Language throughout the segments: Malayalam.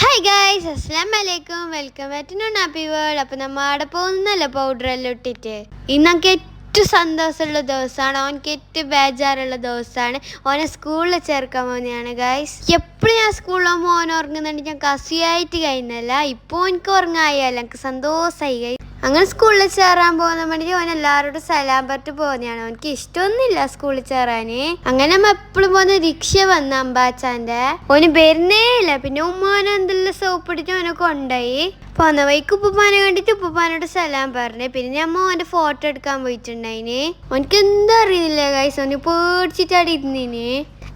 ഹായ് ഗായ്സ് അസ്സാം വലൈക്കും welcome back to happy world അപ്പം നമ്മൾ അവിടെ പോകുന്നല്ലോ പൗഡറെല്ലാം ഇട്ടിട്ട്? ഇന്നൊക്കെ ഏറ്റവും സന്തോഷമുള്ള ദിവസമാണ്. ഓനക്ക് ഏറ്റവും ബേജാറുള്ള ദിവസമാണ്. ഓനെ സ്കൂളിൽ ചേർക്കാൻ പോകുന്നതാണ് ഗായ്സ് എപ്പോഴും ഞാൻ സ്കൂളിൽ പോകുമ്പോൾ ഓൻ ഉറങ്ങുന്നുണ്ട്. ഞാൻ കസിയായിട്ട് കഴിഞ്ഞല്ല. ഇപ്പോൾ എനിക്ക് ഉറങ്ങായാലും എനിക്ക് സന്തോഷമായി ഗൈസ് അങ്ങനെ സ്കൂളിൽ ചേരാൻ പോകുന്ന വേണ്ടി ഓൻ എല്ലാവരോടും സലാം പറഞ്ഞിട്ട് പോകുന്നതാണ്. അവനക്ക് ഇഷ്ടമൊന്നുമില്ല സ്കൂളിൽ ചേരാന്. അങ്ങനെ നമ്മ എപ്പോഴും പോകുന്ന റിക്ഷ വന്ന അമ്പാച്ചാന്റെ ഓന് വരുന്നേ ഇല്ല. പിന്നെ ഉമ്മാനെ എന്തെല്ലാം സോപ്പ് ഇട്ടിട്ട് ഓനെ കൊണ്ടുപോയി. പോന്ന വൈക്ക് ഉപ്പുപ്പാനെ കണ്ടിട്ട് ഉപ്പുപ്പാനോട് സലാം പറഞ്ഞു. പിന്നെ ഞമ്മ ഓന്റെ ഫോട്ടോ എടുക്കാൻ പോയിട്ടുണ്ടായിന്. ഓനക്ക് എന്താ അറിയുന്നില്ല കൈസ് ഓന് പേടിച്ചിട്ടാണ് ഇരുന്നിന്.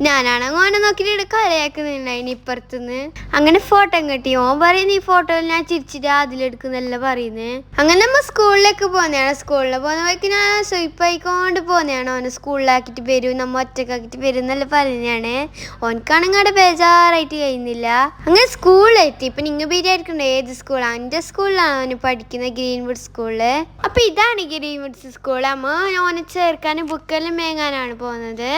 ഞാനാണെങ്കിൽ ഓനെ നോക്കിയിട്ട് കളിയാക്കുന്നുണ്ടായിന് ഇപ്പുറത്തുനിന്ന്. അങ്ങനെ ഫോട്ടോ കിട്ടി. ഓൻ പറയുന്ന ഈ ഫോട്ടോയിൽ ഞാൻ ചിരിച്ചിട്ട് അതിലെടുക്കുന്നല്ല പറയുന്നത് അങ്ങനെ നമ്മ സ്കൂളിലേക്ക് പോകുന്നതാണ് സ്കൂളിൽ പോകുന്ന വഴിക്ക് ഞാൻ സ്വയിപ്പായിക്കൊണ്ട് പോകുന്നതാണ് ഓനെ സ്കൂളിലാക്കിയിട്ട് വരും നമ്മ ഒറ്റക്കാക്കിയിട്ട് വരും എന്നല്ല പറയുന്നതാണ് ഓനക്കാണെങ്കിൽ ബേജാറായിട്ട് കഴിയുന്നില്ല. അങ്ങനെ സ്കൂളിലെത്തി ഇപ്പൊ നിങ്ങൾ വിചാരിക്കണ്ടേ ഏത് സ്കൂളാണ് എന്റെ സ്കൂളിലാണ് ഓന് പഠിക്കുന്നത് ഗ്രീൻവുഡ് സ്കൂളിൽ അപ്പൊ ഇതാണ് ഗ്രീൻവുഡ്സ് സ്കൂൾ അമ്മ ഓനെ ചേർക്കാനും ബുക്കെല്ലാം മേങ്ങാനാണ് പോകുന്നത്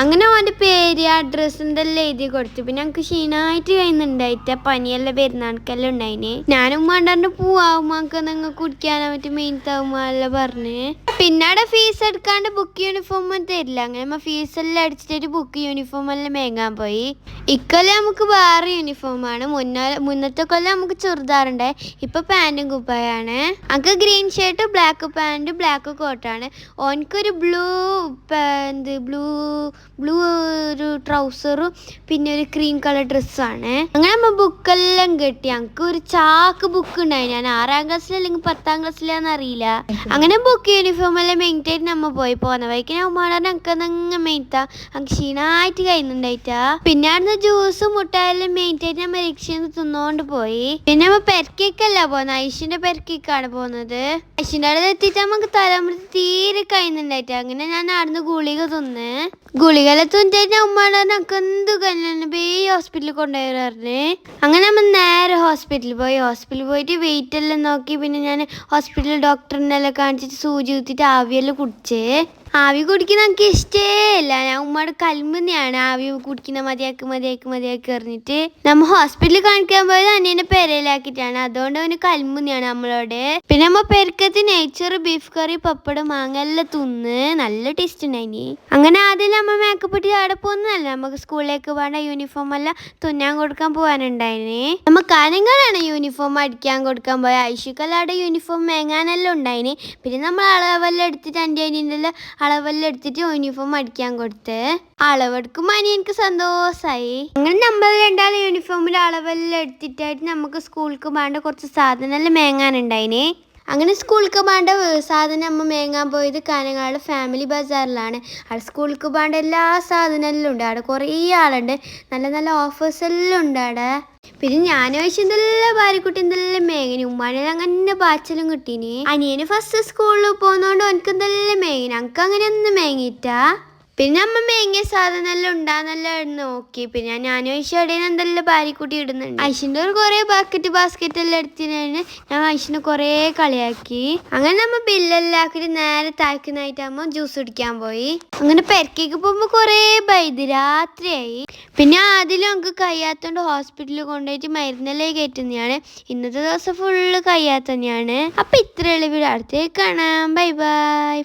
അങ്ങനെ ഓന്റെ പേര് അഡ്രസ്സ് എന്തെല്ലാം എഴുതി കൊടുത്തു. പിന്നെ ഞങ്ങൾക്ക് ക്ഷീണമായിട്ട് കഴിയുന്നുണ്ടായിട്ട് പനിയെല്ലാം വരുന്ന ആൾക്കെല്ലാം ഉണ്ടായിന്. ഞാനും വേണ്ടാണ്ട് നിങ്ങൾക്ക് നിങ്ങൾ കുടിക്കാനോ മറ്റു മെയിൻത്താവുമ്പോ എല്ലാം പറഞ്ഞ്. പിന്നെ ഫീസ് എടുക്കാണ്ട് ബുക്ക് യൂണിഫോം തരില്ല. അങ്ങനെ ഫീസ് എല്ലാം അടിച്ചിട്ട് ബുക്ക് യൂണിഫോം എല്ലാം മേങ്ങാൻ പോയി. ഇക്കൊല്ലം നമുക്ക് വേറെ യൂണിഫോമാണ് മുന്നേ മുന്നത്തെ കൊല്ലം നമുക്ക് ചെറുതാറുണ്ട് ഇപ്പൊ പാന്റും കുപ്പായാണ് നമുക്ക് green shirt black pant black കോട്ടാണ് ഓനക്കൊരു ബ്ലൂ എന്ത് ബ്ലൂ ബ്ലൂ ഒരു ട്രൗസറും പിന്നെ ഒരു ക്രീം കളർ ഡ്രസ്സാണ് അങ്ങനെ നമ്മ ബുക്കെല്ലാം കെട്ടി. ഞങ്ങൾക്ക് ഒരു ചാക്ക് ബുക്ക് ഉണ്ടായി ഞാൻ ആറാം ക്ലാസ്സിൽ അല്ലെങ്കിൽ പത്താം ക്ലാസ്സിലാന്ന് അറിയില്ല. അങ്ങനെ ബുക്ക് യൂണിഫോം എല്ലാം മെയിന്റായിട്ട് നമ്മ പോയി പോന്ന വഴിക്ക് ഞാൻ എനിക്ക് നിങ്ങൾ മെയിന്റാ അങ്ങ് ക്ഷീണമായിട്ട് കഴിയുന്നുണ്ടായിട്ടാ. പിന്നെ അവിടുന്ന് ജ്യൂസും മുട്ടായാലും മെയിന്റായിട്ട് നമ്മ രക്ഷയിൽ തിന്നുകൊണ്ട് പോയി. പിന്നെ നമ്മ പെരക്കേക്കല്ല പോകുന്നത് ഐഷിന്റെ പെരക്കേക്കാണ് പോകുന്നത് ഐഷിന്റെ അവിടെ എത്തിയിട്ട് നമുക്ക് തലമുറ തീരെ കഴിയുന്നുണ്ടായിട്ടാ. അങ്ങനെ ഞാൻ അവിടുന്ന് ഗുളിക തിന്ന്. ഗുളികല തുന്നിട്ട് ഉമ്മാടനൊക്കെ എന്ത് കല്യാണം? ബേ ഹോസ്പിറ്റലിൽ കൊണ്ടുപോയി അങ്ങനെ നമ്മൾ നേരെ ഹോസ്പിറ്റലിൽ പോയി. ഹോസ്പിറ്റലിൽ പോയിട്ട് വെയിറ്റ് എല്ലാം നോക്കി. പിന്നെ ഞാൻ ഹോസ്പിറ്റലിൽ ഡോക്ടറിനെല്ലാം കാണിച്ചിട്ട് സൂചി കുത്തിയിട്ട് ആവിയെല്ലാം കുടിച്ചേ. ആവി കുടിക്കുന്ന എനിക്ക് ഇഷ്ടേ അല്ല ഞാൻ ഉമ്മയുടെ കൽമുന്നെയാണ് ആവി കുടിക്കുന്ന മതിയാക്ക് മതിയാക്ക് മതിയാക്കി എറിഞ്ഞിട്ട് നമ്മ ഹോസ്പിറ്റലിൽ കാണിക്കാൻ പോയത് അനിയനെ പെരയിലാക്കിയിട്ടാണ്. അതുകൊണ്ട് അവന് കൽമുന്നെയാണ് നമ്മളോട്. പിന്നെ നമ്മ പെരുക്കത്ത് നെയ്ച്ചർ ബീഫ് കറി പപ്പടം മാങ്ങ എല്ലാം തിന്ന് നല്ല ടേസ്റ്റ് ഉണ്ടായിനി. അങ്ങനെ ആദ്യം നമ്മ മേക്കപ്പ് ഇട്ട് അവിടെ പോകുന്നതല്ല നമുക്ക് സ്കൂളിലേക്ക് വേണ്ട യൂണിഫോം എല്ലാം തുന്നാൻ കൊടുക്കാൻ പോകാനുണ്ടായിന്. നമ്മ കാനങ്ങളാണ് യൂണിഫോം അടിക്കാൻ കൊടുക്കാൻ പോയ. ഐശുക്കല്ലാടെ യൂണിഫോം മേങ്ങാനെല്ലാം ഉണ്ടായിന്. പിന്നെ നമ്മൾ അളവെല്ലാം എടുത്തിട്ട് എന്റെ അനിയന്റെ അളവെല്ലാം എടുത്തിട്ട് യൂണിഫോം അടിക്കാൻ കൊടുത്ത്. അളവെടുക്കുമ്പോൾ അനിയനക്ക് സന്തോഷമായി അങ്ങനെ നമ്മൾ രണ്ടാളും യൂണിഫോമിൽ അളവെല്ലാം എടുത്തിട്ടായിട്ട് നമുക്ക് സ്കൂൾക്ക് വേണ്ട കുറച്ച് സാധനമെല്ലാം മേങ്ങാനുണ്ടായിന്. അങ്ങനെ സ്കൂൾക്ക് പാണ്ട സാധനം അമ്മ മേങ്ങാൻ പോയത് കാനങ്ങാട് ഫാമിലി ബസാറിലാണ്. അവിടെ സ്കൂൾക്ക് പാണ്ട എല്ലാ സാധനമെല്ലാം ഉണ്ട്. അവിടെ കുറേ ആളുണ്ട്. നല്ല നല്ല ഓഫേഴ്സ് എല്ലാം ഉണ്ട് അവിടെ. പിന്നെ ഞാൻ ചോദിച്ചു എന്തെല്ലാം ഭാര്യക്കുട്ടി എന്തെല്ലാം മേങ്ങനെ. ഉമ്മാനെ അങ്ങനെ പാച്ചലും കിട്ടീനി. അനിയന് ഫസ്റ്റ് സ്കൂളിൽ പോകുന്നോണ്ട് എനിക്ക് എന്തെല്ലാം മേങ്ങനെ. എനിക്ക് അങ്ങനെ ഒന്നും മേങ്ങിട്ടാ പിന്നെ അമ്മ മേങ്ങിയ സാധനം എല്ലാം ഉണ്ടാന്നെല്ലാം നോക്കി. പിന്നെ ഞാൻ ചോദിച്ചു ഇടയിൽ എന്തെല്ലാം ഭാര്യക്കുട്ടി ഇടുന്നുണ്ട്. ഐശിന്റെ ഒരു കുറേ ബാക്കറ്റ് ബാസ്ക്കറ്റ് എല്ലാം എടുത്തിനാണ് ഞാൻ ഐശിനെ കുറേ കളിയാക്കി. അങ്ങനെ നമ്മ ബില്ലെല്ലാം ആക്കിയിട്ട് നേരെ താഴ്ക്കുന്നതായിട്ടാകുമ്പോൾ ജ്യൂസ് കുടിക്കാൻ പോയി. അങ്ങനെ പെരക്കേക്ക് പോകുമ്പോൾ കുറേ ബൈത് രാത്രിയായി. പിന്നെ ആദ്യം നമുക്ക് കയ്യാത്തോണ്ട് ഹോസ്പിറ്റലിൽ കൊണ്ടുപോയിട്ട് മരുന്നെല്ലാം കയറ്റുന്നതാണ്. ഇന്നത്തെ ദിവസം ഫുള്ള് കയ്യാത്തന്നെയാണ്. അപ്പൊ ഇത്രയുള്ള വീട്. അടുത്തേക്ക് കാണാം. Bye bye